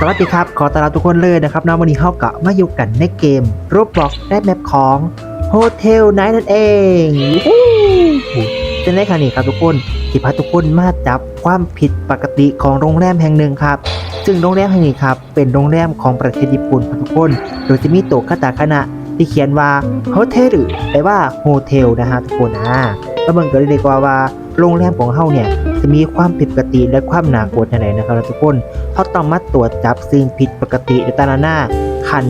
สวัสดีครับ ขอต้อนรับทุกคนเลยนะครับนะวันนี้เข้ากับมาอยู่กันในเกมรูปบล็อกได้แมปของ Hotel Night นั่นเองวู้ฮู้จะในครั้งนี้ครับทุกคนที่พาทุกคนมาจับความผิดปกติของโรงแรมแห่งหนึ่งครับ ซึ่งโรงแรมแห่งนี้ครับเป็นโรงแรมของประเทศญี่ปุ่นครับทุกคน โดยจะมีตัวคาตาคณะที่เขียนว่าโฮเทลแปลว่าโฮเทลนะฮะทุกคนอ่าก็เบิ่งกันเลยดีกว่าว่า โรงแรมของเฮาเนี่ยจะมีความผิดปกติและความหนากลัวที่ไหนนะครับทุกคนเขาต้องมาตรวจจับสิ่งผิดปกติในตาหน้าคัน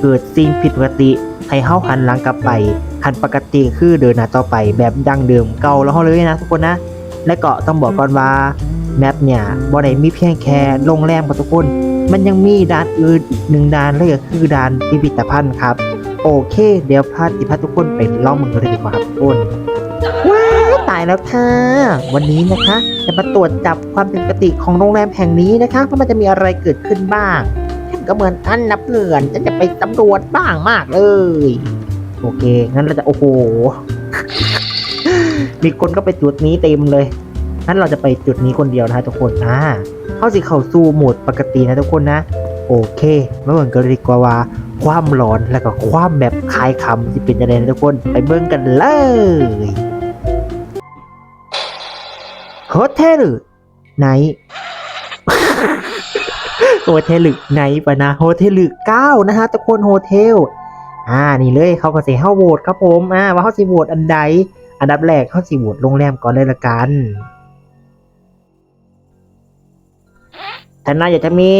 เกิดสิ่งผิดปกติให้เฮาหันหลังกลับไปคันปกติคือเดินหน้าต่อไปแบบดังเดิมเก่าแล้วเฮาเลยนะทุกคนนะ และก็ต้องบอกก่อนว่าแมปเนี่ยบ่ได้มีเพียงแค่โรงแรมครับทุกคน มันยังมีด่านอื่นอีกหนึ่งด่านเลยก็คือด่านพิพิธภัณฑ์ครับ โอเค เดี๋ยวพาติพาทุกคนไปล่องมึงกันเลยดีกว่าครับทุกคนาวตายแล้วค่ะ วันนี้นะคะ จะมาตรวจจับความผิดปกติของโรงแรมแห่งนี้นะคะว่ามันจะมีอะไรเกิดขึ้นบ้างฉันก็เหมือนกันนะเพื่อนฉันจะไปสำรวจบ้างมากเลย โอเค งั้นเราจะโอ้โห มีคนก็ไปจุดนี้เต็มเลยงั้นเราจะไปจุดนี้คนเดียวนะฮะทุกคนอ่าเข้าสิเข้าสู่โหมดปกตินะทุกคนนะ โอเคไมาเบิ่งกันเลยดีกว่าว่าความหลอนแล้วก็ความแบบคลายคำที่เป็นยังไงนะทุกคน ไปเบิ่งกันเลย เทลไหนโฮเทลไหนปะนะโฮเทลเก้านะฮะทุกคนโฮเทลอ่านี่เลยเขาก็สิเฮาโหวตครับผมอ่าว่าเขาสิโหวตอันใด อันดับแรกเขาสิโหวตโรงแรมก่อนเลยละกันถ้านายอยากจะมี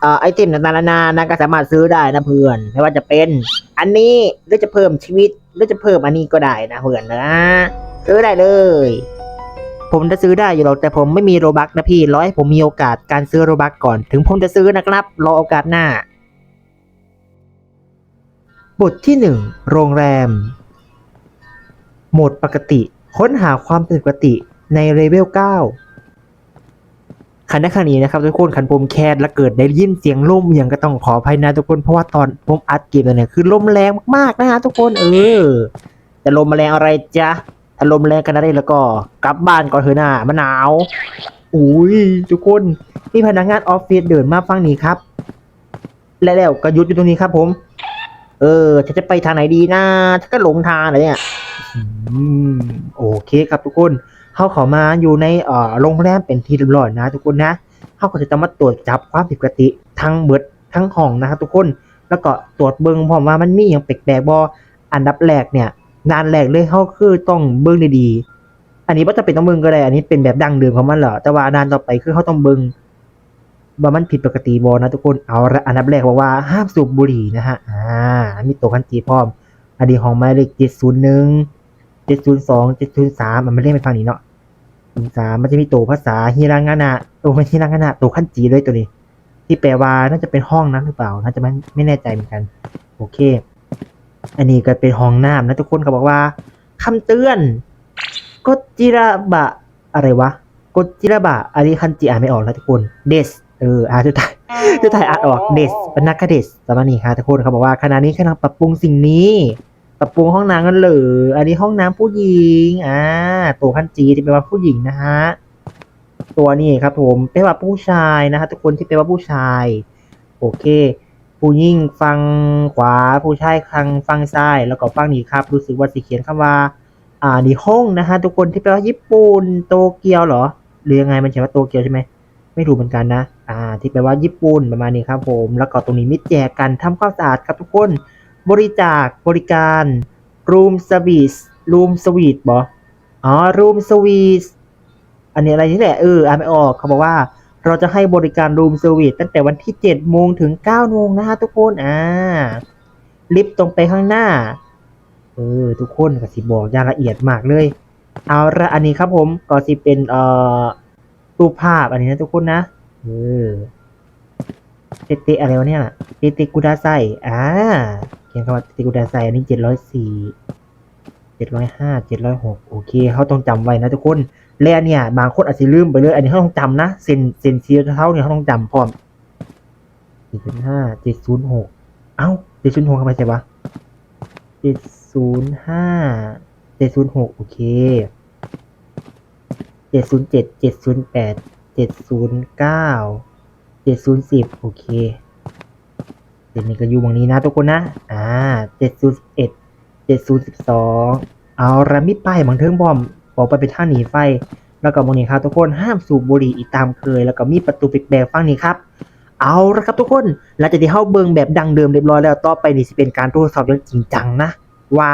เอ่อไอเทมต่างๆนานานะก็สามารถซื้อได้นะเพื่อน ไม่ว่าจะเป็น อันนี้หรือจะเพิ่มชีวิตหรือจะเพิ่มอันนี้ก็ได้นะเพื่อนนะ ซื้อได้เลย ผมจะซื้อได้อยู่หรอกแต่ผมไม่มีโรบักนะพี่รอให้ผมมีโอกาสการซื้อโรบักก่อน ถึงผมจะซื้อนะครับ รอโอกาสหน้า บทที่หนึ่งโรงแรม โหมดปกติ ค้นหาความผิดปกติในเลเวล 9 คันในครั้งนี้นะครับทุกคนคันผมแคสและเกิดได้ยินเสียงลมอย่างก็ต้องขออภัยนะทุกคนเพราะว่าตอนผมอัดเกมเนี่ยคือลมแรงมากๆนะฮะทุกคนเออแต่ลมแรงอะไรจ๊ะ ถ้าลมแรงกันได้แล้วก็กลับบ้านก่อนเถอะนะมะนหนาวอุ้ยทุกคนนี่พนักงานออฟฟิศเดินมาฟังนี้ครับ และแล้วก็หยุดอยู่ตรงนี้ครับ ผม เออฉันจะไปทางไหนดีนะฉันก็หลงทางเลยเนี่ยอโอเคครับทุกคนเขาเขอมาอยู่ในเอ่อโรงแรมเป็นที่เรียบร้อยนะ ทุกคนนะเขาก็จะต้องมาตรวจจับความผิดปกติทั้งเบิดทั้งห้องนะครับทุกคน แล้วก็ตรวจเบิ่งพร้อมว่ามันมีอย่างแปลกๆบ่อันดับแรกเนี่ย งานแรกเลยเขาคือต้องเบิ่งดีๆอันนี้ว่าจะเป็นต้องเบิ่งก็ได้ อันนี้เป็นแบบดั้งเดิมของมันเหรอแต่ว่าด้านต่อไปคือเขาต้องเบิ่งว่ามันผิดปกติบ่นะทุกคนเอาละอันดับแรกบอกว่าห้ามสูบบุหรี่นะฮะอ่ามีตัวคันจีพร้อม อันนี้ของหมายเลขเจ็ดศูนย์หนึ่งเจ็ดศูนย์สองเจ็ดศูนย์สามมันไม่เล่นไปฟังนี้เนาะสามมันจะมีตัวภาษาฮิรางานะตัวไม่ฮิรางานะตัวขั้นจีเลยตัวนี้ ที่แปลว่าน่าจะเป็นห้องนั้นหรือเปล่าน่าจะไม่ไม่แน่ใจเหมือนกัน โอเค อันนี้ก็เป็นห้องน้ำนะทุกคนเขาบอกว่าคำเตือนกดจิระบะอะไรวะกดจิระบะอันนี้คันจีอ่านไม่ออกนะทุกคนเดสเอออ่านสุดท้ายจะถ่ายอัดออกเดสเป็นนักเดสสมานีค่ะทุกคนเขาบอกว่าขณะนี้กำลังปรับปรุงสิ่งนี้ปรับปรุงห้องน้ำกันเหรออันนี้ห้องน้ำผู้หญิงอ่าตัวขั้นจีที่แปลว่าผู้หญิงนะฮะตัวนี้ครับผมแปลว่าผู้ชายนะฮะทุกคนที่แปลว่าผู้ชาย โอเค ผู้หญิงฟังขวา ผู้ชายฟังฟังซ้าย แล้วก็ฟังนี้ครับ รู้สึกว่าสีเขียนคำว่า อ่านี่ห้องนะฮะทุกคนที่แปลว่าญี่ปุ่นโตเกียวเหรอ หรือยังไงมันเขียนว่าโตเกียวใช่ไหมไม่รู้เหมือนกันนะ อ่า ที่แปลว่าญี่ปุ่นประมาณนี้ครับผม แล้วก็ตรงนี้มิแจกกันทำความสะอาดครับทุกคน บริจาคบริการ room service room service บออ๋อ room service อันนี้อะไรนี่แหละเอออ่านไม่ออกเขาบอกว่า เราจะให้บริการ room service ตั้งแต่วันที่ 7 โมงถึง 9 โมงนะฮะทุกคน อ่า ลิฟต์ตรงไปข้างหน้า เออ ทุกคนก็สิบอกอย่างละเอียดมากเลย เอาละอันนี้ครับผม ก็สิเป็นเอ่อรูปภาพอันนี้นะทุกคนนะ เออเตเตอะไรวะเนี่ยเตเตกุดาไซอ่าเขียนคำว่าเตเตกุดาไซอันนี้เจ็ดร้อยสี่เจ็ดร้อยห้าเจ็ดร้อยหกโอเคเขาต้องจำไว้นะทุกคน และเนี่ยบางคนอาจจะลืมไปเลย อันนี้เขาต้องจำนะเซนเซนเซียเท่าเนี่ยเขาต้องจำพร้อมเจ็ดศูนย์ห้าเจ็ดศูนย์หกเอ้าเจ็ดศูนย์หกทำไมใช่ปะเจ็ดศูนย์ห้าเจ็ดศูนย์หกโอเคเจ็ดศูนย์เจ็ดเจ็ดศูนย์แปดเจ็ดศูนย์เก้าเจ็ดศูนย์สิบโอเคเจ็ดนี่ก็อยู่ตรงนี้นะทุกคนนะ อ่าเจ็ดศูนย์เอ็ดเจ็ดศูนย์สิบสองเอาระมิดป้ายบางเทิงบอม บอกไปเป็นท่าหนีไฟ แล้วก็มองนี้ครับทุกคนห้ามสูบบุหรี่อีกตามเคย แล้วก็มีประตูปิดแบบฟังนี้ครับ เอาละครับทุกคนหลังจากที่เข้าเบิงแบบดังเดิมเรียบร้อยแล้วต่อไปนี่สิเป็นการทดสอบอย่างจริงจังนะ ว่า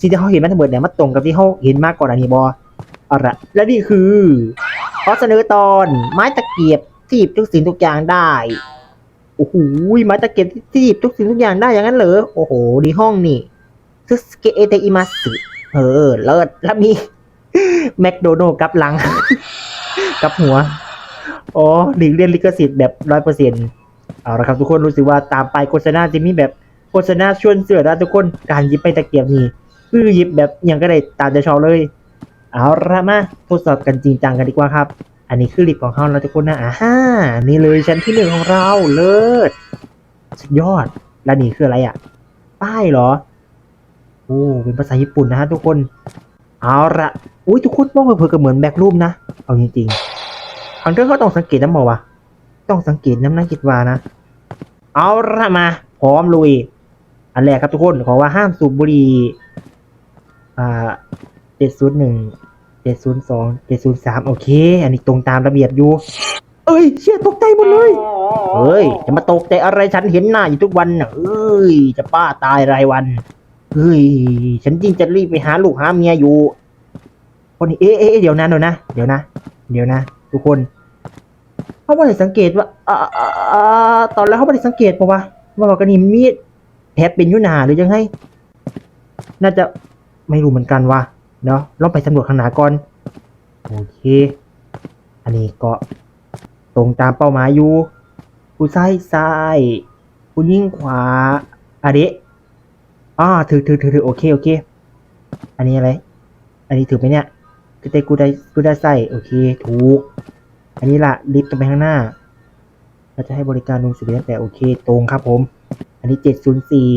สิ่งที่เขาเห็นมันทั้งหมดเนี่ยมันตรงกับที่เขาเห็นมากกว่าอันนี้บอเอาละและนี่คือขอเสนอตอนไม้ตะเกียบที่หยิบทุกสิ่งทุกอย่างได้โอ้โหไม้ตะเกียบที่หยิบทุกสิ่งทุกอย่างได้อย่างนั้นเหรอโอ้โหดีห้องนี่ซึสเกเอเตอิมัสึเออเลิศแล้วมี แมคโดนัลกับหลัง กับหัว อ๋อหลีกเลี่ยงลิขสิทธิ์แบบร้อยเปอร์เซ็นต์เอาละครับทุกคนรู้สึกว่าตามไปโฆษณาจะมีแบบโฆษณาชวนเสือนะทุกคนการยิบไปตะเกียบนี่คือยิบแบบย่างก็ได้ตามใจชอบเลย เอาละมาทดสอบกันจริงจังกันดีกว่าครับ อันนี้คือลิปของเขาแล้วทุกคนนะอ่าฮ่านี่เลยชั้นที่หนึ่งของเราเลิศสุดยอด แล้วนี่คืออะไรอะ ป้ายเหรอโอ้เป็นภาษาญี่ปุ่นนะฮะทุกคน เอาละอุ้ยทุกคนมองเผื่อๆก็เหมือนแบกรูมนะ เอาจริงๆครั้งเรื่องก็ต้องสังเกตน้ำมอวะ ต้องสังเกตน้ำนั่งคิดวานะ เอาละมา พร้อมลุย อันแรกครับทุกคน ขอว่าห้ามสูบบุหรี่อ่าเจ็ดศูนย์หนึ่งเจ็ดศูนย์สองเจ็ดศูนย์สามโอเค อันนี้ตรงตามระเบียบอยู่ เอ้ย เชี่ยตกใจหมดเลย เฮ้ย จะมาตกใจอะไรฉันเห็นหน้าอยู่ทุกวันน่ะเอ้ย จะป้าตายรายวัน เฮ้ย ฉันจริงจะรีบไปหาลูกหาเมียอยู่ คนนี้เอ๊ะเอ๊ะเดี๋ยวนะเดี๋ยวนะ เดี๋ยวนะ เดี๋ยวนะ ทุกคน เขาไม่ได้สังเกตว่าอ่าอ่าตอนแรกเขาไม่ได้สังเกตปะวะว่าบอกกันนี่มีดแผลเป็นยุหนาหรือยังไงน่าจะไม่รู้เหมือนกันว่ะเนาะลองไปสำรวจข้างหน้าก่อน โอเค อันนี้ก็ตรงตามเป้าหมายอยู่ ผู้ซ้ายซ้าย ผู้ยิ่งขวาอะเดะ อ่าถือถือถือถือโอเคโอเค อันนี้อะไร อันนี้ถือไหมเนี่ยกูได้กูได้กูได้ใส่โอเค ถูก อันนี้ละลิฟต์ตรงไปข้างหน้าเราจะให้บริการลงสุดแล้วแต่โอเค ตรงครับผม อันนี้เจ็ดศูนย์สี่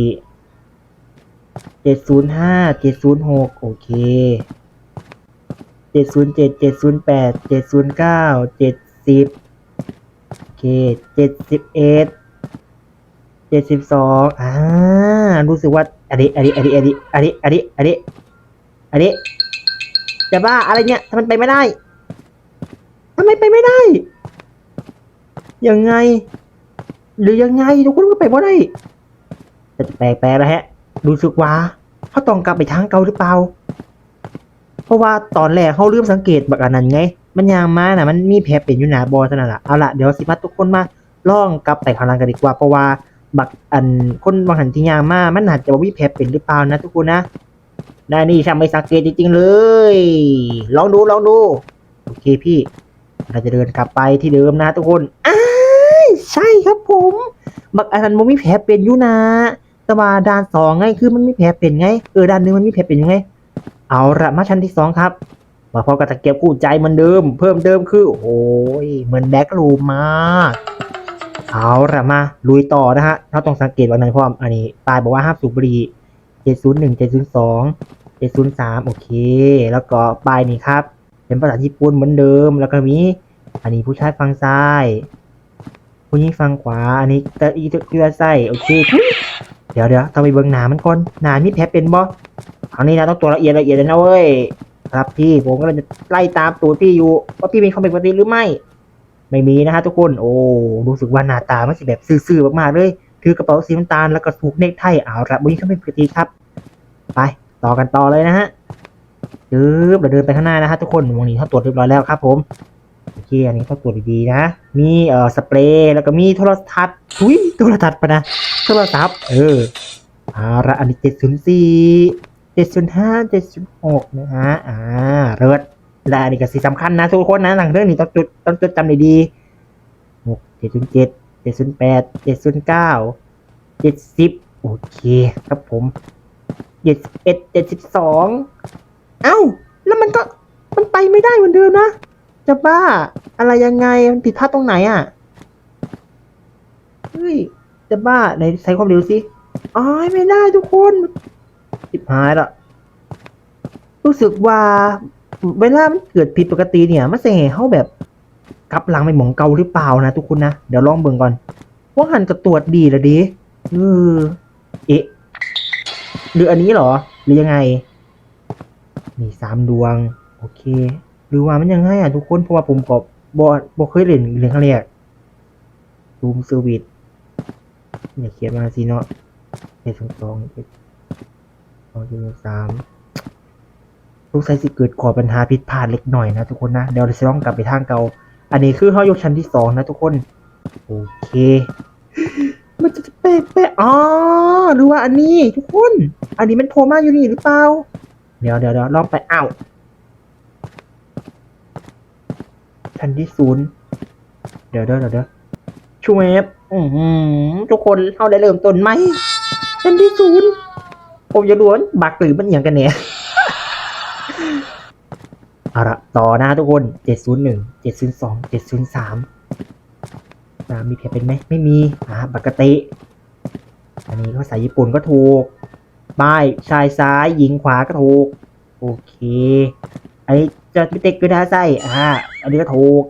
เจ็ดศูนย์ห้าเจ็ดศูนย์หกโอเคเจ็ดศูนย์เจ็ดเจ็ดศูนย์แปดเจ็ดศูนย์เก้าเจ็ดสิบโอเคเจ็ดสิบเอ็ดเจ็ดสิบสองอ่ารู้สึกว่า อันนี้ อันนี้ อันนี้ อันนี้ อันนี้ อันนี้ อันนี้ อันนี้ จะบ้าอะไรเนี่ยทำไมไปไม่ได้ทำไมไปไม่ได้ ยังไง หรือยังไงทุกคนก็ไปไม่ได้แต่จะแปลกๆแล้วฮะ รู้สึกว่าเขาต้องกลับไปทางเก่าหรือเปล่า เพราะว่าตอนแรกเขาเริ่มสังเกตบักอันนั้นไง มันยางมาน่ะมันมีแผลเป็นอยู่หนาบอสนั่นแหละเอาละเดี๋ยวสิพัดทุกคนมาล่องกลับไปข้างล่างกันดีกว่าเพราะว่า บักอันคนบางหันที่ยางมา มันอาจจะว่ามีแผลเป็นหรือเปล่านะทุกคนนะได้นี่ช่างไม่สังเกตจริงๆเลย ลองดูลองดู โอเคพี่ เราจะเดินกลับไปที่เดิมนะทุกคนอ้าใช่ครับผม บักอันนั้นมันมีแผลเป็นอยู่นะแต่ว่าด่านสองไงคือมันมีแผลเป็นไง เออด่านหนึ่งมันมีแผลเป็นอยู่ไง เอาละมาชั้นที่สองครับมาพร้อมกับตะเกียบคู่ใจเหมือนเดิม เพิ่มเติมคือ โอ้ยเหมือนแบ็กรูมมาก เอาละมาลุยต่อนะฮะเราต้องสังเกตว่าในความอันนี้ปลายบอกว่าห้ามสูบบุหรี่เจ็ดศูนย์หนึ่งเจ็ดศูนย์สองเจ็ดศูนย์สามโอเค แล้วก็ปลายนี่ครับ เป็นภาษาญี่ปุ่นเหมือนเดิม แล้วก็มี อันนี้ผู้ชายฝั่งซ้ายผู้หญิงฝั่งขวา อันนี้ตะอีตะเกียไส้โอเค เดี๋ยวเดี๋ยวต้องไปเบิ่งหนามันก่อนหนามีแผลเป็นบ่คราวนี้นะต้องตัวละเอียดละเอียดเลยนะเว้ยครับพี่ผมก็เลยจะไล่ตามตัวพี่อยู่ว่าพี่เป็นคนปกติหรือไม่ ไม่มีนะฮะทุกคน โอ้รู้สึกว่าหน้าตามันสิแบบซื่อๆมากๆเลยถือกระเป๋าสีน้ำตาลแล้วก็ผูกเนคไทเอาละบุญเขาเป็นปกติครับ ไปต่อกันต่อเลยนะฮะจึ๊บเราเดินไปข้างหน้านะฮะทุกคนวันนี้เขาตรวจเรียบร้อยแล้วครับ ผมโอเคอันนี้เขาตรวจดีๆนะ มีเอ่อสเปรย์แล้วก็มีโทรทัศน์อุ้ยโทรทัศน์ปะนะโทรศัพท์เออเอาละอันนี้เจ็ดศูนย์สี่เจ็ดศูนย์ห้าเจ็ดศูนย์หกนะฮะอ่าเลิศ และอันนี้ก็สีสำคัญนะทุกคนนะหลังเรื่องนี้ต้องจดต้องจดจำดีๆหกเจ็ดศูนย์เจ็ดเจ็ดศูนย์แปดเจ็ดศูนย์เก้าเจ็ดสิบโอเคครับผมเจ็ดสิบเอ็ดเจ็ดสิบสองเอ้า แล้วมันก็มันไปไม่ได้เหมือนเดิมนะ จะบ้า อะไรยังไง มันผิดพลาดตรงไหนอะ เฮ้ย จะบ้าไหนใช้ความเร็วสิอ้ายไม่ได้ทุกคนจิบหายละรู้สึกว่า เวลามันเกิดผิดปกติเนี่ยมันเสียเขาแบบกลับหลังไปหมองเก่าหรือเปล่านะทุกคนนะ เดี๋ยวลองเบิ่งก่อน ว่าหันกับตรวจดีละดิเออเอ๊ะหรืออันนี้เหรอ หรือยังไงมีสามดวง โอเค หรือว่ามันยังไงอะทุกคน เพราะว่าผมก็บอบอเคยเล่นเรื่องครั้งแรกรูมเซอร์วิสเนี่ยเขียนมาสิเนาะเจ็ดสองสองเจ็ดสองเจ็ดสาม ลูกไซสิเกิดก่อปัญหาผิดพลาดเล็กหน่อยนะทุกคนนะเดี๋ยวเราจะต้องกลับไปทางเก่า อันนี้คือเขายกชั้นที่สองนะทุกคน โอเค มันจะแปลกแปลกอ๋อหรือว่าอันนี้ทุกคน อันนี้มันโผล่มาอยู่นี่หรือเปล่า เดี๋ยวเดี๋ยวเดี๋ยวลองไปอ้าวชั้นที่ศูนย์เดี๋ยวเดี๋ยวเดี๋ยวเดี๋ยวช่วยบอือหือทุกคนเข้าได้เริ่มต้นไหมชั้นที่ศูนย์ผมจะล้วนบักหรือมันอย่างกันเนี่ย เอาละ ต่อนะทุกคนเจ็ดศูนย์หนึ่งเจ็ดศูนย์สองเจ็ดศูนย์สามมีเพจเป็นไหมไม่มีอ่าปกติ อันนี้ภาษาญี่ปุ่นก็ถูกป้ายชายซ้ายหญิงขวาก็ถูก โอเค อันนี้จะพิเต็กก็ได้ไส้อ่า อันนี้ก็ถูก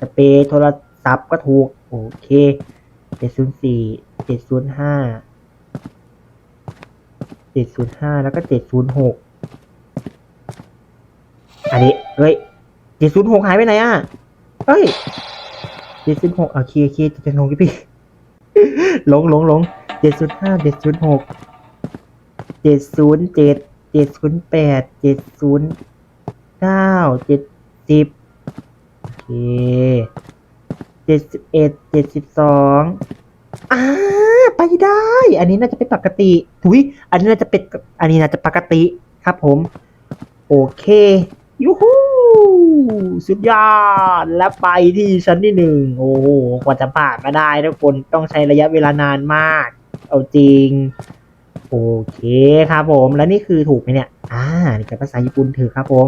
สเปรย์โทรศัพท์ก็ถูก โอเคเจ็ดศูนย์สี่เจ็ดศูนย์ห้าเจ็ดศูนย์ห้าแล้วก็เจ็ดศูนย์หก อันนี้ เฮ้ยเจ็ดศูนหกหายไปไหนอะ เฮ้ยเจ็ดศูนหกโอเคโอเคเจ็ดศูนหกพี่ หลงหลงหลงเจ็ดศูนย์ห้าเจ็ดศูนย์หกเจ็ดศูนย์เจ็ดเจ็ดศูนย์แปดเจ็ดศูนย์เก้าเจ็ดสิบโอเคเจ็ดสิบเอ็ดเจ็ดสิบสองอ่าไปได้ อันนี้น่าจะเป็นปกติถุยอันนี้น่าจะเป็นอันนี้น่าจะปกติครับผม โอเค ยูฮูสุดยอด และไปที่ชั้นที่หนึ่งโอ้โหกว่าจะผ่านมาได้ทุกคนต้องใช้ระยะเวลานานมาก เอาจริง โอเคครับผมแล้วนี่คือถูกไหมเนี่ย อ่านี่คือภาษาญี่ปุ่นถือครับผม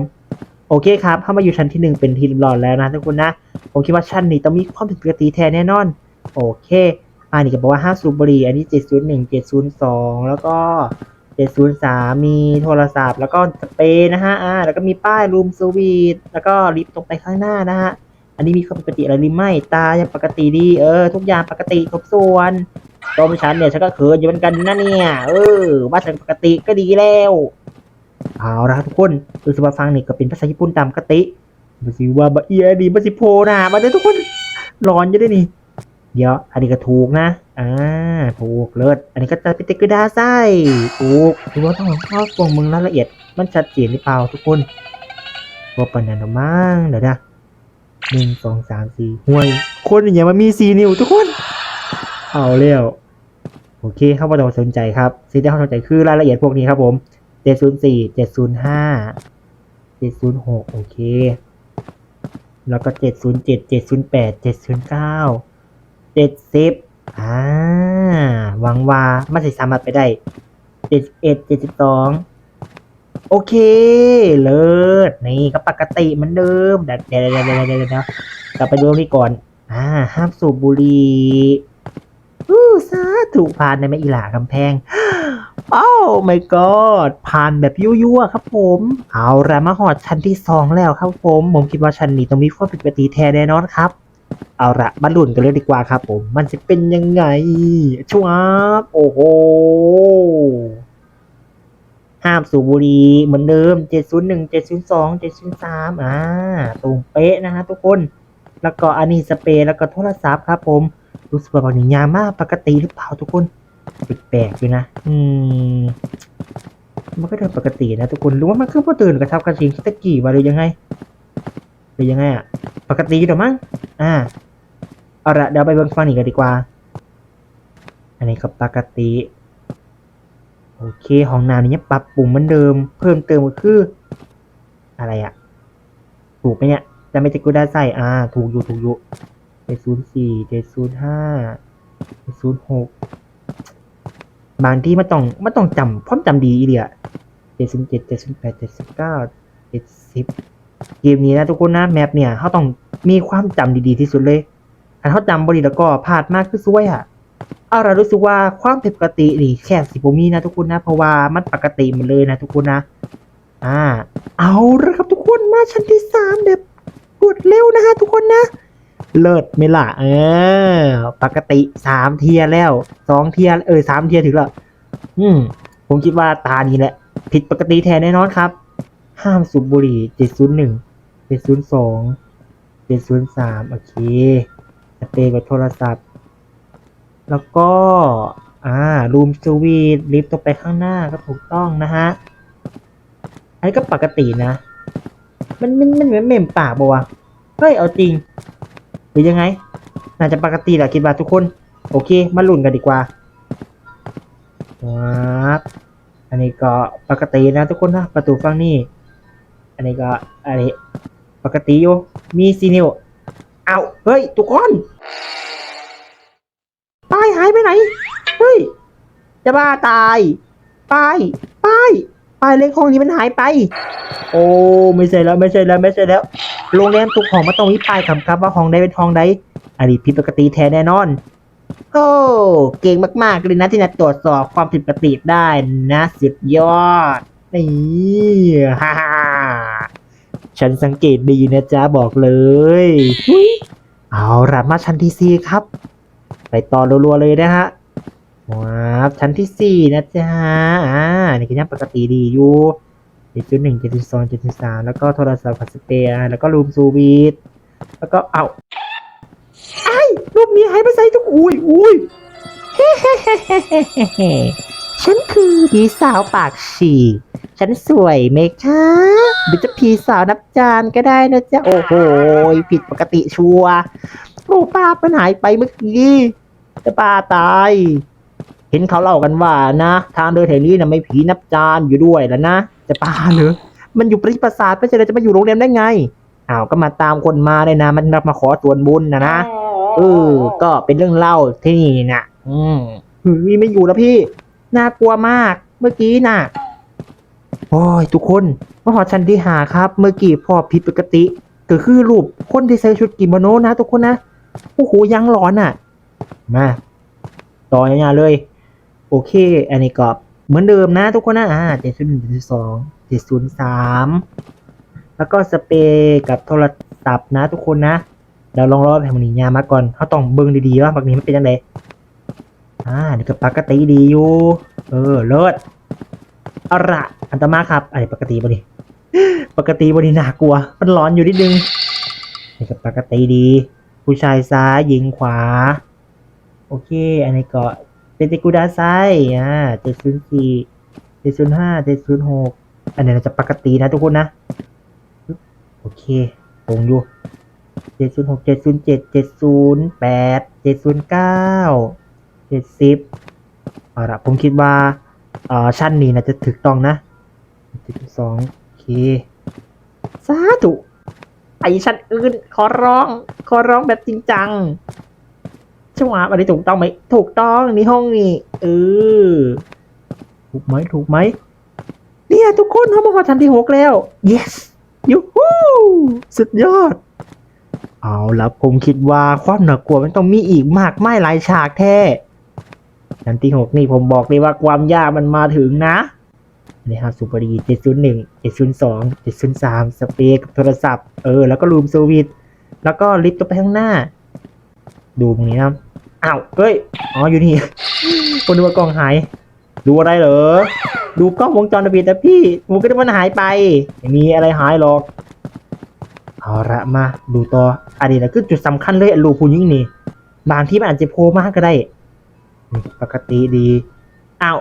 โอเคครับเข้ามาอยู่ชั้นที่หนึ่งเป็นที่เรียบร้อยแล้วนะทุกคนนะ ผมคิดว่าชั้นนี้ต้องมีความผิดปกติแท้แน่นอน โอเคอ่านี่ก็บอกว่าห้าสูบบุหรี่อันนี้701 702แล้วก็ 703 มีโทรศัพท์ แล้วก็สเปรย์นะฮะอ่าแล้วก็มีป้ายรูมสวีทแล้วก็ลิฟต์ตรงไปข้างหน้านะฮะ อันนี้มีความปกติอะไรหรือไม่ตายังปกติดี เออ ทุกอย่างปกติครบส่วนตัวฉันเนี่ยฉันก็เขินอยู่เหมือนกันนะเนี่ย เออว่าฉันปกติก็ดีแล้วเอาละครับทุกคนรู้สึกว่าฟังนี่ก็เป็นภาษาญี่ปุ่นตามปกติดูสิว่าบะเอียดีบะสิโพนะมาเด้อทุกคนร้อนจะได้นี่ เดี๋ยว อันนี้ก็ถูกนะ อ่า ถูก เลิศ อันนี้ก็จะเป็นเตกดาไส้ถูกถือว่าต้องเข้าฟงมึงรายละเอียด มันชัดเจนหรือเปล่าทุกคนว่าปัญญาหนมั้งเดี๋ยวนะหนึ่งสองสามสี่ห่วย คนอย่างมันมีสี่นิ้วทุกคน เอาแล้วโอเคเข้ามาต้องสนใจครับสิ่งที่เขาสนใจคือรายละเอียดพวกนี้ครับผมเจ็ดศูนย์สี่เจ็ดศูนย์ห้าเจ็ดศูนย์หกโอเค แล้วก็เจ็ดศูนย์เจ็ดเจ็ดศูนย์แปดเจ็ดศูนย์เก้า เจ็ดสิบอ่าหวังว่ามันจะสามารถไปได้เจ็ดเอ็ดเจ็ดสิบสองโอเค เลิศนี่ก็ปกติเหมือนเดิมเดี๋ยวเดี๋ยวเดี๋ยวเดี๋ยวเดี๋ยวเดี๋ยวกลับไปดูนี่ก่อน อ่า ห้ามสูบบุหรี่อู้สาถูกผ่านในแม่อีหลากำแพงโอ้ my god ผ่านแบบยั่วๆครับผม เอาละมาหอดชั้นที่สองแล้วครับผม ผมคิดว่าชั้นนี้ต้องมีความผิดปกติแท้แน่นอนครับ เอาละมาลุ้นกันเลยดีกว่าครับผม มันจะเป็นยังไงชัวบโอ้โห ห้ามสูบบุหรี่เหมือนเดิม 701 702 703 อ่า ตรงเป๊ะนะฮะทุกคน แล้วก็อันนี้สเปรย์แล้วก็โทรศัพท์ครับผม รู้สึกว่าบางอย่างมากปกติหรือเปล่าทุกคน แปลกๆอยู่นะ อืม มันก็เดินปกตินะทุกคนรือว่ามันคือพอตื่นกระทับกระชิงตะกี้ว่าหรือยังไง หรือยังไงอะ ปกติเดี๋ยวมั้ง อ่า เอาละเดี๋ยวไปเบิ่งฟังอีกกันดีกว่า อันนี้ก็ปกติ โอเค ห้องน้ำนี้ปรับปรุงเหมือนเดิม เพิ่มเติมก็คือ อะไรอะ ถูกไหมเนี่ยจะไม่จะกูได้ใส่ อ่า ถูกอยู่ ถูกอยู่เจ็ดศูนย์สี่เจ็ดศูนย์ห้าเจ็ดศูนย์หกบางที่ไมันต้องไมันต้องจำพร้อมจำดีอีเดียเจ็ดศูนย์เจ็ดเจ็ดศูนย์แปดเจ็ดสิบเก้าเจ็ดสิบ เกมนี้นะทุกคนนะแมปเนี่ยเขาต้องมีความจำดีๆที่สุดเลยถ้าเขาจำบริแล้วก็พลาดมากคือซวยอะเอาเรารู้สึกว่าความผิดปกตินี่แค่สิบมีนะทุกคนนะ เพราะว่ามันปกติหมดเลยนะทุกคนนะ อ่า เอาละครับทุกคนมาชั้นที่สามแบบรวดเร็วนะฮะทุกคนนะ เลิศไม่ล่ะเออ ปกติสามเทียแล้วสองเทียเออสามเทียถึงแล้วอืมผมคิดว่าตานี้แหละ ผิดปกติแทนแน่นอนครับ ห้ามสูบบุหรี่เจ็ดศูนย์หนึ่งเจ็ดศูนย์สองเจ็ดศูนย์สามโอเคสเปรย์กับโทรศัพท์ แล้วก็ อ่ารูมสวีทลิฟต์ตรงไปข้างหน้าก็ถูกต้องนะฮะ อันนี้ก็ปกตินะ มันมันมันเหมือนเหม่มปากปะวะ เฮ้ย เอาจริง หรือยังไง น่าจะปกติแหละคิดว่าทุกคน โอเค มาลุ้นกันดีกว่าครับอันนี้ก็ปกตินะทุกคนนะ ประตูฝั่งนี้ อันนี้ก็อันนี้ปกติอยู่ มีซีนิวเอาเฮ้ย ทุกคนป้ายหายไปไหน เฮ้ย จะบ้าตายป้ายป้ายป้ายเลขห้องนี้มันหายไป โอ้ไม่ใช่แล้วไม่ใช่แล้วไม่ใช่แล้ว โรงแรมทุกห้องมันต้องมีป้ายคำครับว่าห้องใดเป็นห้องใดอันนี้ผิดปกติแท้แน่นอนโอ้เก่งมากๆเลยนะที่จะตรวจสอบความผิดปกติได้นะสุดยอด นี่ฮ่าฮ่าฉันสังเกตดีนะจ๊ะบอกเลยอุ๊ยเอาละมาชั้นที่สี่ครับ ไปต่อรัวๆเลยนะฮะว้าวชั้นที่สี่นะจ๊ะอ่านี่ก็ยังปกติดีอยู่เจ็ดจุดหนึ่งเจ็ดจุดสองเจ็ดจุดสามแล้วก็โทรศัพท์กับสเปรย์อะแล้วก็รูมซูบีทแล้วก็เอาไอ้รูปนี้หายไปใส่ทุกอุ้ยอุ้ยฉันคือผีสาวปากฉีก ฉันสวยไหมคะหรือจะผีสาวนับจานก็ได้นะจ๊ะ โอ้โห ผิดปกติชัวร์โอ้ป้ามันหายไปเมื่อกี้จะป้าตาย เห็นเขาเล่ากันว่านะ ทางเดินแถวนี้นะไม่ผีนับจานอยู่ด้วยแล้วนะ จะป้าเหรอมันอยู่ปริปราสาทไม่ใช่เลยจะมาอยู่โรงแรมได้ไงอ้าวก็มาตามคนมาเลยนะ มันมาขอส่วนบุญนะนะเออก็เป็นเรื่องเล่าที่นี่นะอืมเฮ้ยไม่อยู่แล้วพี่ น่ากลัวมาก เมื่อกี้น่ะ โอ้ย ทุกคนมาหอชันที่หาครับ เมื่อกี้พอผิดปกติก็คือรูปคนที่ใส่ชุดกิโมโนนะทุกคนนะโอ้โหยังหลอนอะ มาต่อยาวๆเลย โอเค อันนี้ก็เหมือนเดิมนะทุกคนนะอ่าเจ็ดศูนย์หนึ่งเจ็ดศูนย์สองเจ็ดศูนย์สามแล้วก็สเปรย์กับโทรศัพท์นะทุกคนนะเดี๋ยวลองรอแผ่นนี้ยามาก่อนเขาต้องเบิ่งดีๆว่าบักนี้มันเป็นยังไงอ่านี่ก็ปกติดีอยู่ เออเลิศ เอาละอันตมาครับอันนี้ปกติบ่ดิปกติบ่ดิน่ากลัว มันร้อนอยู่นิดนึงนี่ก็ปกติดี ผู้ชายซ้ายหญิงขวา โอเค อันนี้ก็เป็นติกูดาซ้ายอ่าเจ็ดศูนย์สี่เจ็ดศูนย์ห้าเจ็ดศูนย์หกอันนี้เราจะปกตินะทุกคนนะ โอเค ตรงอยู่เจ็ดศูนย์หกเจ็ดศูนย์เจ็ดเจ็ดศูนย์แปดเจ็ดศูนย์เก้าเจ็ดสิบเอาละผมคิดว่า อ่อชั้นนี้นะจะถูกต้องนะเจ็ดสองโอเคสาธุไอชั้นอื่นขอร้อง ขอร้องแบบจริงจังช่วงอันนี้ถูกต้องไหมถูกต้องนี่ห้องนี้เออถูกไหมถูกไหมเนี่ยทุกคนเขามาพอชั้นที่หกแล้ว yes ยูฮูสุดยอด เอาละผมคิดว่าความน่ากลัวมันต้องมีอีกมากไม่หลายฉากแท้ ชั้นที่หกนี่ผมบอกเลยว่าความยากมันมาถึงนะนี่ครับสุปรีเจ็ดศูนย์หนึ่งเจ็ดศูนย์สองเจ็ดศูนย์สามสเปรย์กับโทรศัพท์เออแล้วก็รูมสวิตแล้วก็ลิฟต์ตัวไปข้างหน้า ดูตรงนี้นะอ้าวเฮ้ยอ๋ออยู่นี่คนดูว่ากล้องหาย ดูอะไรเหรอดูกล้องวงจรปิดแต่พี่ผมก็ได้มันหายไปไม่มีอะไรหายหรอกเอาละมาดูต่ออันนี้นะคือจุดสำคัญเลยลูกผู้หญิงนี่บางที่มันอาจจะโผล่มากก็ได้ ปกติดี อ้าว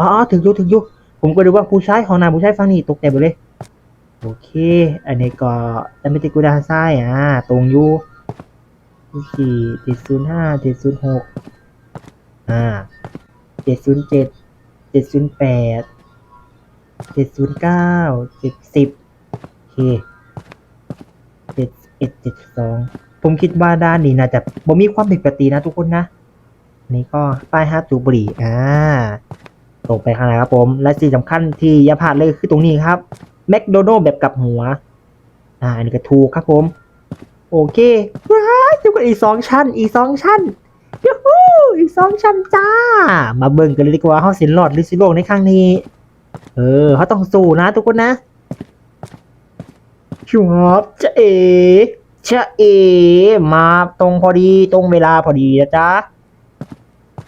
อ๋อ ถึงยุถึงยุผมก็ดูว่าผู้ชายของนายผู้ชายฟังนี่ตกใจหมดเลย โอเค อันนี้ก็แต่ไม่ติกูดาซ้ายอ่าตรงอยู่สี่เจ็ดศูนย์ห้าเจ็ดศูนย์หกอ่าเจ็ดศูนย์เจ็ดเจ็ดศูนย์แปดเจ็ดศูนย์เก้าเจ็ดสิบโอเคเจ็ดเอ็ดเจ็ดสองผมคิดว่าด้านนี้นะจะบ่มีความผิดปกตินะทุกคนนะ นนี้ก็ป้ายห้าจูบุหรี่อ่าตรงไปข้างในครับผม และสิ่งสำคัญที่อย่าพลาดเลยคือตรงนี้ครับแมคโดนัลแบบกับหัว อ่าอันนี้ก็ถูกครับผม โอเคว้าจ้าก็อีกสองชั้น อีกสองชั้นยูฮูอีกสองชั้นจ้า มาเบิ่งกันเลยดีกว่าเขาสินหลอดหรือสิโลกในครั้งนี้ เออเขาต้องสู้นะทุกคนนะชวบจะเอชะเอ มาตรงพอดีตรงเวลาพอดีนะจ๊ะ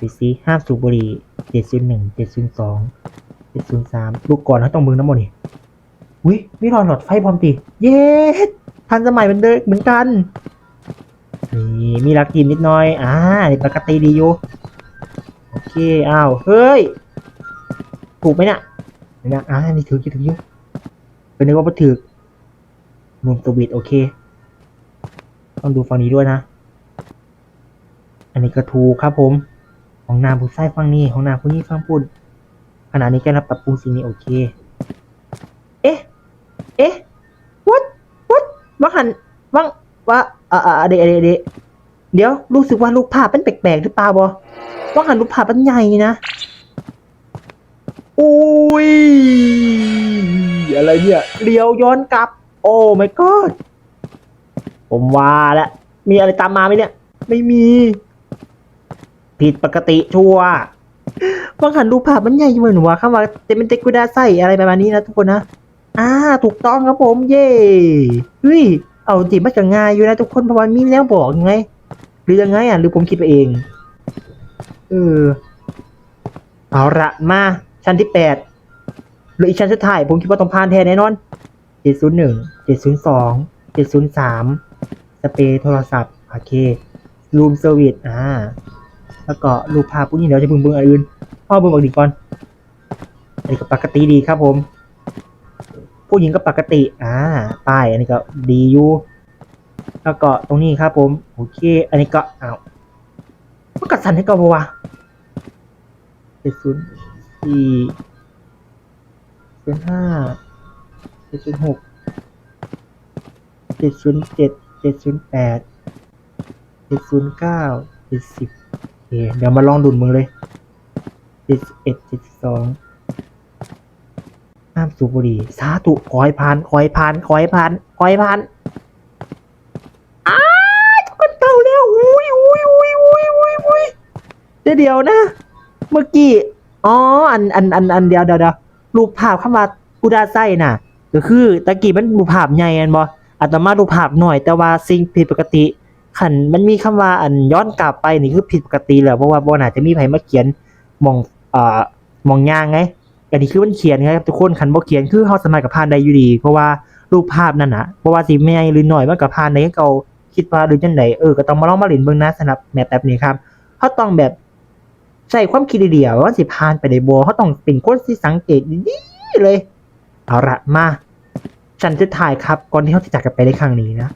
ไปสิห้ามสูบบุหรี่เจ็ดศูนย์หนึ่งเจ็ดศูนย์สองเจ็ดศูนย์สามลูกก่อนเขาต้องมึงน้ำมันนี่อุ้ยมีรอยหลอดไฟพร้อมตีเย้ทันสมัยเหมือนเดิมเหมือนกันนี่มีรักทีมนิดหน่อย อ่านี่ปกติดีอยู่ โอเค อ้าว เฮ้ย ถูกไหมเนี่ยนไหมอ่านี่ถือกี่ถืออยู่เป็นนึกว่าบ่ถือรวมสวิตช์โอเค ต้องดูฝั่งนี้ด้วยนะ อันนี้ก็ถูกครับผม ของนามผู้ใส่ฝั่งนี้ของนามผู้นี้ฝั่งปุ่นขณะนี้แกรับปรับปรุงสิ่งนี้โอเค เอ๊ะ เอ๊ะ what what ว่าหันว่างว่าอ่าอ่าเดเดเดเดี๋ยวรู้สึกว่าลูกภาพเป็นแปลกๆหรือเปล่าบอว่าหันลูกภาพมันใหญ่นะอุ้ยอะไรเนี่ยเลี้ยวย้อนกลับ โอ้ my god ผมว่าแล้วมีอะไรตามมาไหมเนี่ย ไม่มี ผิดปกติชัวร์บางหันรูภาพมันใหญ่เหมือนว่าคำว่าเตเป็นเตกุดาไซอะไรประมาณนี้นะทุกคนนะ อ่า ถูกต้องครับผมเย่เฮ้ย เอาจริงมันก็ง่ายอยู่นะทุกคนเพราะว่ามีแล้วบอกยังไง หรือยังไงอะ หรือผมคิดไปเอง เออ เอาละมาชั้นที่แปดหรืออีกชั้นสุดท้ายผมคิดว่าต้องผ่านแทนแน่นอนเจ็ดศูนย์หนึ่งเจ็ดศูนย์สองเจ็ดศูนย์สามสเปรย์โทรศัพท์ โอเครูมเซอร์วิสอ่า แล้วก็รูปภาพพวกนี้เดี๋ยวจะเบิ่งเบิ่งอื่นพ่อเบิ่งบอกดีก่อนอันนี้ก็ปกติดีครับผม ผู้หญิงก็ปกติ อ่าป้ายอันนี้ก็ดีอยู่แล้วก็ตรงนี้ครับผมโอเค อันนี้ก็อ้าวมันกัดสันให้ก็บวะเจ็ดศูนย์สี่เจ็ดห้าเจ็ดศูนย์หกเจ็ดศูนย์เจ็ดเจ็ดศูนย์แปดเจ็ดศูนย์เก้าเจ็ดสิบ เดี๋ยวมาลองดุนมึงเลยเจ็ดสิบเอ็ดเจ็ดสิบสองห้ามสูบบุหรี่สาธุขอให้ผ่านขอให้ผ่านขอให้ผ่านขอให้ผ่านอ้าทุกคนเต่าแล้วอุ้ยอุ้ยอุ้ยอุ้ยอุ้ยอุ้ยเดี๋ยวเดี๋ยวนะ เมื่อกี้ อ๋อ อัน อัน อัน อันเดียวเดียวเดียวรูปภาพเข้ามาอุดาไส้น่ะ ก็คือตะกี้มันรูปภาพใหญ่อันบ่อาตมารูปภาพหน่อย แต่ว่าสิ่งผิดปกติ ขันมันมีคำว่าอันย้อนกลับไปนี่คือผิดปกติแล้วเพราะว่าบ่น่าจะมีไผมาเขียนมองอ่ามองย่างไงอันนี้คือมันเขียนครับทุกคนขันบ่เขียนคือเฮาสามารถกับผ่านได้อยู่ดี เพราะว่ารูปภาพนั่นนะเพราะว่าสิใหญ่หรือหน้อยมันก็ผ่านได้เก่าคิดว่าหรือจังไดเออก็ต้องมาลองมาเล่นเบิ่งนะสำหรับแมปแบบนี้ครับเฮาต้องแบบใช้ความคิดเดียวว่าสิผ่านไปได้บ่เขาต้องเป็นคนที่สังเกตดีๆเลยเอาละมาฉันจะถ่ายครับก่อนที่เขาจะจากกันไปในครั้งนี้นะ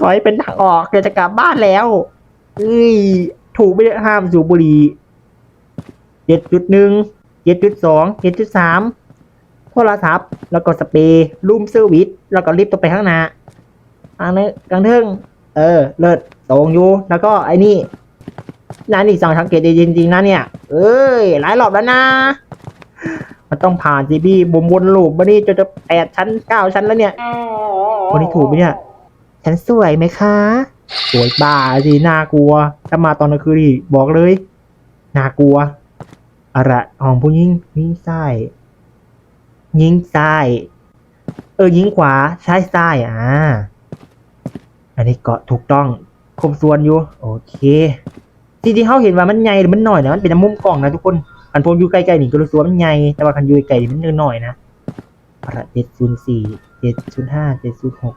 ขอให้เป็นทางออกเดี๋ยวจะกลับบ้านแล้วเอ้ยถูกไม่ได้ห้ามสูบบุหรี่เจ็ดจุดหนึ่งเจ็ดจุดสองเจ็ดจุดสามโทรศัพท์ แล้วก็สเปรย์รูมเซอร์วิสแล้วก็ลิฟต์ต่อไปข้างหน้าอันนี้กลางเทิงเออ เลิศตรงอยู่ แล้วก็ไอ้นี่นั่นอีกสองสังเกตดีจริงๆนะเนี่ย เอ้ย หลายรอบแล้วนะ มันต้องผ่านจีบีบมวนลูปมานี่จนจะแปดชั้นเก้าชั้นแล้วเนี่ย คนนี้ถูกไหมเนี่ย ฉันสวยไหมคะ สวยบ้าสิน่ากลัว ถ้ามาตอนกลางคืนนี่บอกเลย น่ากลัวอะไรของผู้หญิงยิงซ้ายยิงซ้าย เออยิงขวาใช้ซ้ายอ่าอันนี้เก็ถูกต้องครบส่วนอยู่ โอเคจริงๆเขาเห็นว่ามันใหญ่หรือมันหน่อยนะมันเป็นมุมกล้องนะทุกคนคันผมอยู่ใกล้ๆนี่ก็รู้สึกว่ามันใหญ่แต่ว่าคันอยู่ไกลๆนี่มันเล็กน้อยนะประเจ็ดศูนย์สี่เจ็ดศูนย์ห้าเจ็ดศูนย์หก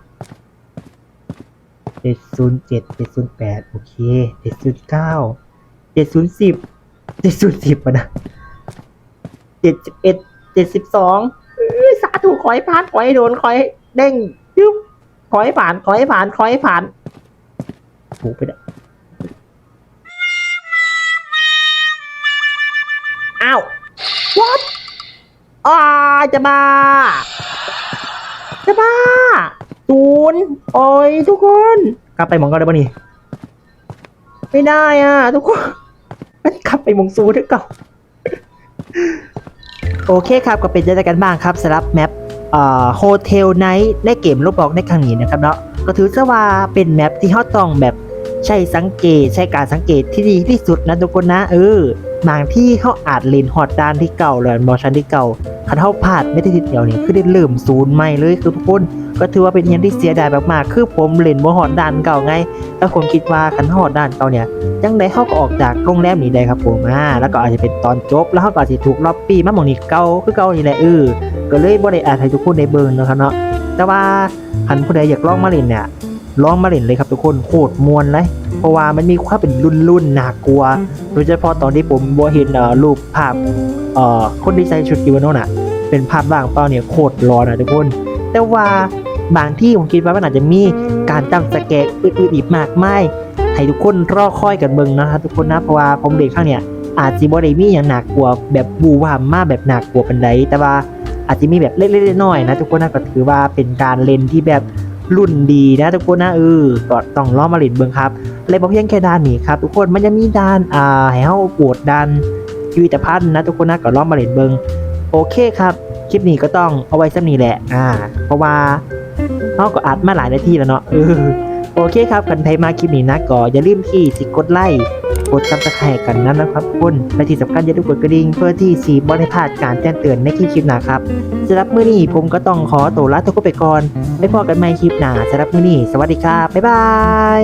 เจ็ดศูนย์เจ็ดเจ็ดศูนย์แปดโอเคเจ็ดศูนย์เก้าเจ็ดศูนย์สิบเจ็ดศูนย์สิบนะเจ็ดสิบเอ็ดเจ็ดสิบสองสาธุขอให้ผ่านขอให้โดนขอให้เด้งยึบขอให้ผ่านขอให้ผ่านขอให้ผ่านถูกไปแล้วอ้าว what อ่าจะบ้าจะบ้า ศูนย์โอ้ยทุกคนกลับไปหมองกันได้ปะนี่ไม่ได้อะ ทุกคนมันกลับไปหมองศูนย์เถอะเก่าโอเคครับก็เป็นยังไงกันบ้างครับสำหรับแมปเอ่อโฮเทลไนท์ในเกมโลบอกในครั้งนี้นะครับเนาะก็ถือซะว่าเป็นแมปที่เขาต้องแบบใช้สังเกตใช้การสังเกตที่ดีที่สุดนะทุกคนนะเออบางที่เขาอาจเลนฮอดด้านที่เก่าเลยมอชันที่เก่าคันเขาพลาดไม่ได้ทีเดียวนี่คือได้เริ่มศูนย์ใหม่เลยคือทุกคน ก็ถือว่าเป็นเฮียนที่เสียดายมากๆ คือผมเล่นบ่ฮอดด่านเก่าไง แล้วผมคิดว่าคันฮอดด่านเก่าเนี่ยจังได้เฮาก็ออกจากโรงแรมนี้ได้ครับผมอ่าแล้วก็อาจจะเป็นตอนจบ แล้วเฮาก็อาจสิถูกล็อบบี้มาหมองนี้เก่าคือเก่านี่แหละเออก็เลยบ่ได้อาจให้ทุกคนได้เบิ่งเนะครับเนาะแต่ว่าคันผู้ใดอยากลองมาเล่นเนี่ยลองมาเล่นเลยครับทุกคนโคตรมวนเลยเพราะว่ามันมีความเป็นรุ่นรุ่นน่ากลัว โดยเฉพาะตอนที่ผมบัวเห็นรูปภาพเอ่อคนที่ใส่ชุดกิโมโนน่ะ เป็นภาพว่างเปล่าเนี่ยโคตรร้อนนะทุกคน แต่ว่า บางที่ผมคิดว่ามันอาจจะมีการจำสแกร์อื่นๆอีกมากมายให้ทุกคนรอคอยกันเบิ่งนะครับทุกคนนะเพราะว่าผมเด็กข้างเนี่ยอาจจะบ่ได้มีอย่างหนักกลัวแบบบูวามมาแบบหนักกลัวเป็นไดแต่ว่าอาจจะมีแบบเล็กๆน้อยๆนะทุกคนนะก็ถือว่าเป็นการเล่นที่แบบรุ่นดีนะทุกคนนะเออก็ต้องลองมาเล่นเบิ่งครับเลยบอกเพียงแค่ด้านนี้ครับ ทุกคนมันจะมีด้านอ่าให้เฮาโหวตด้านพิพิธภัณฑ์นะทุกคนนะก็ลองมาเล่นเบิงโอเคครับคลิปนี้ก็ต้องเอาไว้ซ้ำนี้แหละอ่าเพราะว่า เขาก็อัดมาหลายนาทีแล้วเนาะโอเคครับกันไทยมาคลิปนี้นะก็อย่าลืมที่สิกดไลค์กดซับสไครต์กันนะนะครับคุณและที่สำคัญอย่าลืมกดกระดิ่งเพื่อที่สีบอลให้พลาดการแจ้งเตือนในคลิปหน้าครับสำหรับมื้อนี้ผมก็ต้องขอตัวลาทุกคนไปก่อนไม่พอกันใหม่คลิปหน้าสำหรับมื้อนี้สวัสดีครับบ๊ายบาย